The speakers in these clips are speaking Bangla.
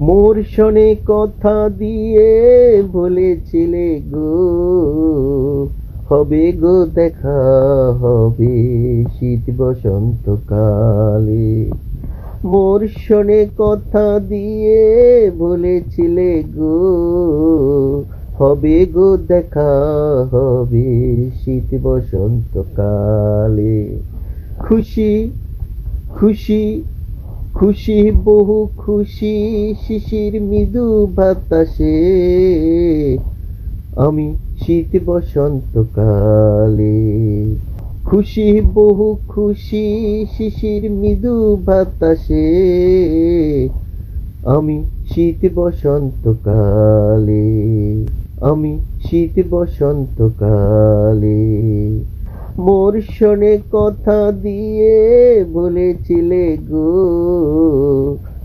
মোর শনে কথা দিয়ে বলেছিলে গো, হবে গো দেখা হবে শীত বসন্ত কালে মোর শনে কথা দিয়ে বলেছিলে গো, হবে গো দেখা হবে শীত বসন্ত কালে খুশি খুশি খুশি বহু খুশি শিশির মৃদু বাতাসে। আমি শীত বসন্ত কালে খুশি বহু খুশি শিশির মৃদু বাতাসে। আমি শীত বসন্ত কালে আমি শীত বসন্ত কালে মোর শনে কথা দিয়ে বলেছিলে গো,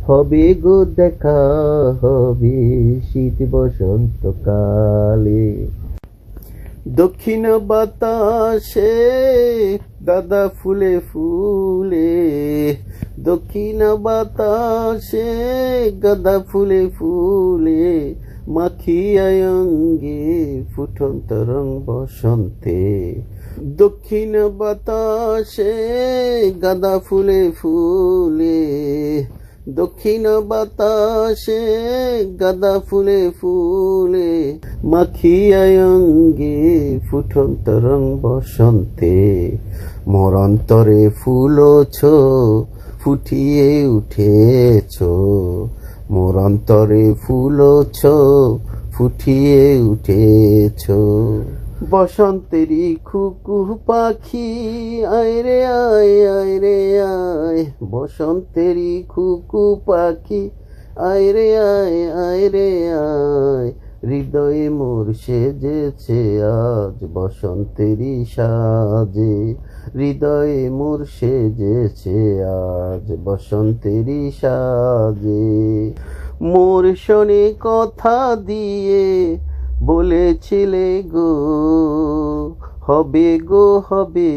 হবে গো দেখা, হবে শীত বসন্ত কালে দক্ষিণ বাতাসে গাদা ফুলে ফুলে, দক্ষিণ বাতাসে গাদা ফুলে ফুলে অঙ্গে ফুটন্ত রং বসন্তে। দক্ষিণ বাতাসে গাদা ফুলে ফুলে দক্ষিণ বাতাসে গাদা ফুলে। ফুলে মাখিয়ায় অঙ্গে ফুটন্ত রং বসন্তে মরন্তরে ফুলছ ফুটিয়ে উঠেছ। মোর অন্তরে ফুলছ ফুটিয়ে উঠেছ। বসন্তেরই খুকু পাখি, আয় রে আয় আয় রে আয়। বসন্তেরই খুকু পাখি, আয় রে আয় আয় রে আয়। হৃদয়ে মোর সেজেছে আজ, বসন্তেরই সাজে। হৃদয়ে মোর সেজেছে আজ, বসন্তেরই সাজে। মোর শনে কথা দিয়ে বলেছিলে গো, হবে গো, হবে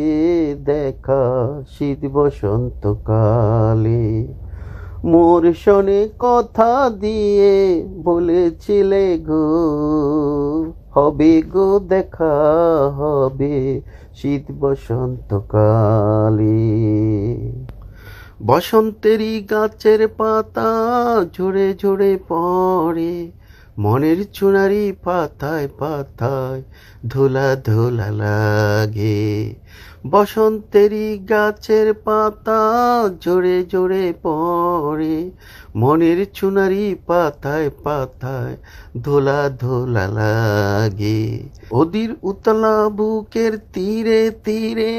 দেখা শীত বসন্ত কালে মোর শনে কথা দিয়ে বলেছিলে গো, হবে গো, দেখা হবে শীত বসন্ত কালে বসন্তেরই গাছের পাতা ঝরে ঝরে পড়ে। মনের চুনারি পাতায় পাতায় ধুলা ধুলা লাগে। বসন্তেরই গাছের পাতা জোরে জোরে পড়ে। মনের চুনারি পাতায় পাতায় ধুলা ধুলা লাগে। ওদির উতলা বুকের তীরে তীরে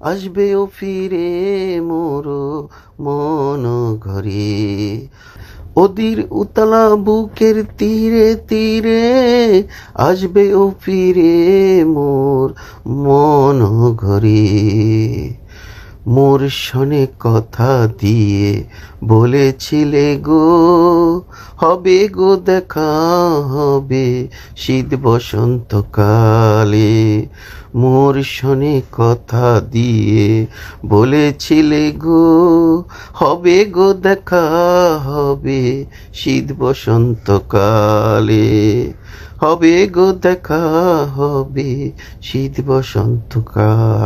আসবে ও ফিরে মোরো মন ঘরে। ওদির উতলা বুকের তীরে তীরে আসবে ও ফিরে মোর মন ঘরে। মোর শনে কথা দিয়ে বলেছিলে গো, হবে গো দেখা হবে শীত বসন্ত কালে মোর শনে কথা দিয়ে বলেছিলে গো, হবে গো দেখা হবে শীত বসন্ত কালে হবে গো দেখা হবে শীত বসন্ত কাল